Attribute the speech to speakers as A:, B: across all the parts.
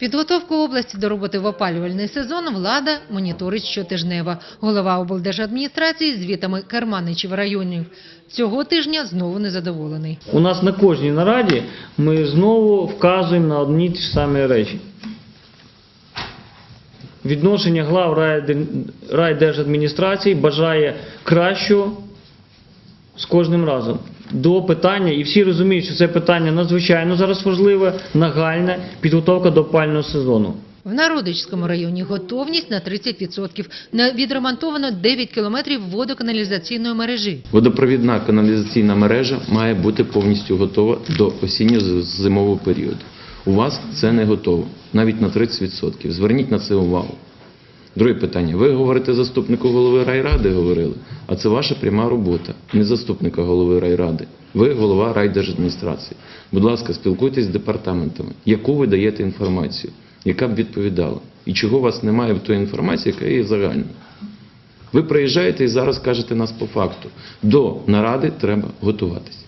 A: Підготовку області до роботи в опалювальний сезон влада моніторить щотижнево. Голова облдержадміністрації звітами керманичів районів цього тижня знову незадоволений.
B: У нас на кожній нараді ми знову вказуємо на одні ті ж самі речі. Відношення глав райдер- райдержадміністрації бажає кращого з кожним разом до питання, і всі розуміють, що це питання надзвичайно зараз важливе, нагальне, підготовка до опального сезону.
A: В Народичському районі готовність на 30%. Не відремонтовано 9 кілометрів водоканалізаційної мережі.
C: Водопровідна каналізаційна мережа має бути повністю готова до осінньо-зимового періоду. У вас це не готово, навіть на 30%. Зверніть на це увагу. Друге питання. Ви говорите заступнику голови райради, говорили, а це ваша пряма робота, не заступника голови райради. Ви голова райдержадміністрації. Будь ласка, спілкуйтесь з департаментами. Яку ви даєте інформацію, яка б відповідала? І чого у вас немає в тої інформації, яка є загальна? Ви приїжджаєте і зараз кажете нас по факту. До наради треба готуватись.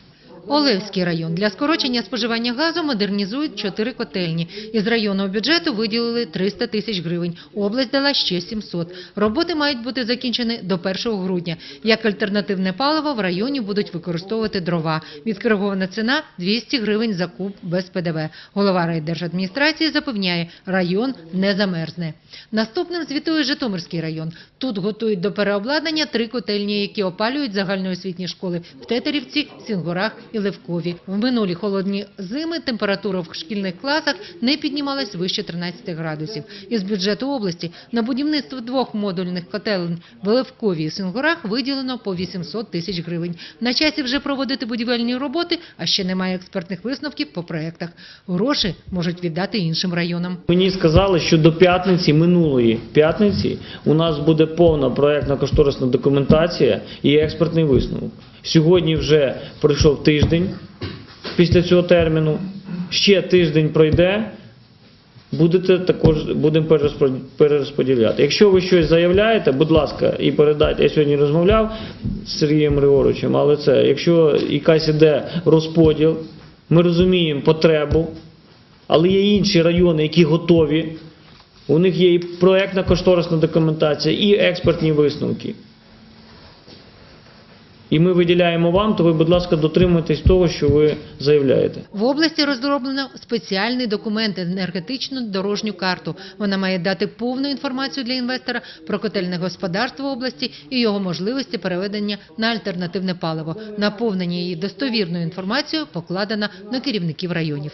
A: Олевський район. Для скорочення споживання газу модернізують чотири котельні. Із районного бюджету виділили 300 тисяч гривень. Область дала ще 700. Роботи мають бути закінчені до 1 грудня. Як альтернативне паливо в районі будуть використовувати дрова. Відкоригована ціна – 200 гривень за куб без ПДВ. Голова райдержадміністрації запевняє, район не замерзне. Наступним звітує Житомирський район. Тут готують до переобладнання три котельні, які опалюють загальноосвітні школи в Тетерівці, Сінгорах і Левкові. В минулі холодні зими температура в шкільних класах не піднімалась вище 13 градусів. Із бюджету області на будівництво двох модульних котелень в Левкові і Сінгорах виділено по 800 тисяч гривень. На часі вже проводити будівельні роботи, а ще немає експертних висновків по проектах. Гроші можуть віддати іншим районам.
B: Мені сказали, що до п'ятниці, минулої п'ятниці, у нас буде повна проєктно-кошторисна документація і експертний висновок. Сьогодні вже пройшов тиждень після цього терміну. Ще тиждень пройде. Будете також будемо перерозподіляти. Якщо ви щось заявляєте, будь ласка, і передайте. Я сьогодні розмовляв з Сергієм Григоровичем, але це, якщо якась іде розподіл, ми розуміємо потребу, але є інші райони, які готові. У них є і проектна кошторисна документація, і експертні висновки. І ми виділяємо вам, то ви, будь ласка, дотримуйтесь того, що ви заявляєте.
A: В області розроблено спеціальний документ енергетичну дорожню карту. Вона має дати повну інформацію для інвестора про котельне господарство області і його можливості переведення на альтернативне паливо. Наповнення її достовірною інформацією покладено на керівників районів.